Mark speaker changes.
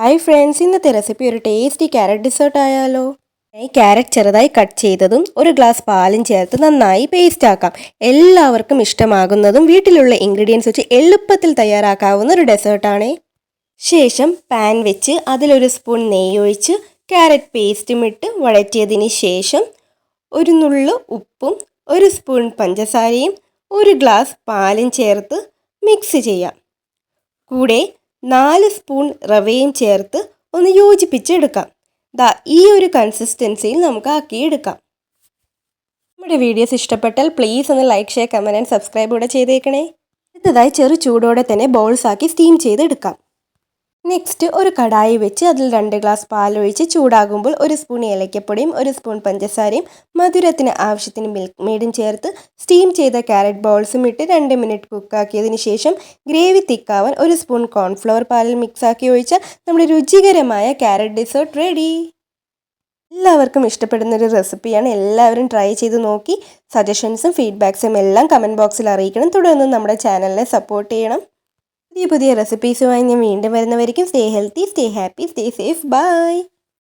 Speaker 1: Hi friends ഇന്നത്തെ recipe ഒരു tasty carrot dessert ആയാലോ. ഈ ക്യാരറ്റ് ചെറുതായി കട്ട് ചെയ്തതും ഒരു ഗ്ലാസ് പാലും ചേർത്ത് നന്നായി പേസ്റ്റ് ആക്കാം. എല്ലാവർക്കും ഇഷ്ടമാകുന്നതും വീട്ടിലുള്ള ഇൻഗ്രീഡിയൻസ് വെച്ച് എളുപ്പത്തിൽ തയ്യാറാക്കാവുന്ന ഒരു ഡെസേർട്ടാണ് ശേഷം പാൻ വെച്ച് അതിലൊരു സ്പൂൺ നെയ്യ് ഒഴിച്ച് ക്യാരറ്റ് പേസ്റ്റും ഇട്ട് വഴറ്റിയതിന് ശേഷം ഒരു നുള്ളു ഉപ്പും ഒരു സ്പൂൺ പഞ്ചസാരയും ഒരു ഗ്ലാസ് പാലും ചേർത്ത് മിക്സ് ചെയ്യാം. കൂടെ നാല് സ്പൂൺ റവയും ചേർത്ത് ഒന്ന് യോജിപ്പിച്ചെടുക്കാം. ദാ ഈ ഒരു കൺസിസ്റ്റൻസിയിൽ നമുക്ക് ആക്കിയെടുക്കാം. നമ്മുടെ വീഡിയോസ് ഇഷ്ടപ്പെട്ടാൽ പ്ലീസ് ഒന്ന് like share comment and subscribe കൂടെ ചെയ്തേക്കണേ. അടുത്തതായി ചെറു ചൂടോടെ തന്നെ ബോൾസ് ആക്കി സ്റ്റീം ചെയ്തെടുക്കാം. നെക്സ്റ്റ് ഒരു കടായി വെച്ച് അതിൽ രണ്ട് ഗ്ലാസ് പാലൊഴിച്ച് ചൂടാകുമ്പോൾ ഒരു സ്പൂൺ ഏലക്കപ്പൊടിയും ഒരു സ്പൂൺ പഞ്ചസാരയും മധുരത്തിന് ആവശ്യത്തിന് മിൽക്ക് മെയ്ഡും ചേർത്ത് സ്റ്റീം ചെയ്ത ക്യാരറ്റ് ബോൾസും ഇട്ട് രണ്ട് മിനിറ്റ് കുക്കാക്കിയതിന് ശേഷം ഗ്രേവി തിക്കാവാൻ ഒരു സ്പൂൺ കോൺഫ്ലവർ പാലിൽ മിക്സാക്കി ഒഴിച്ചാൽ നമ്മുടെ രുചികരമായ ക്യാരറ്റ് ഡിസേർട്ട് റെഡി എല്ലാവർക്കും ഇഷ്ടപ്പെടുന്ന ഒരു റെസിപ്പിയാണ് എല്ലാവരും ട്രൈ ചെയ്ത് നോക്കി. സജഷൻസും ഫീഡ്ബാക്സും എല്ലാം കമന്റ് ബോക്സിൽ അറിയിക്കണം. തുടർന്ന് നമ്മുടെ ചാനലിനെ സപ്പോർട്ട് ചെയ്യണം. പുതിയ പുതിയ റെസിപ്പീസുമായി ഞാൻ വീണ്ടും വരുന്നവരിക്കും stay healthy stay happy stay safe bye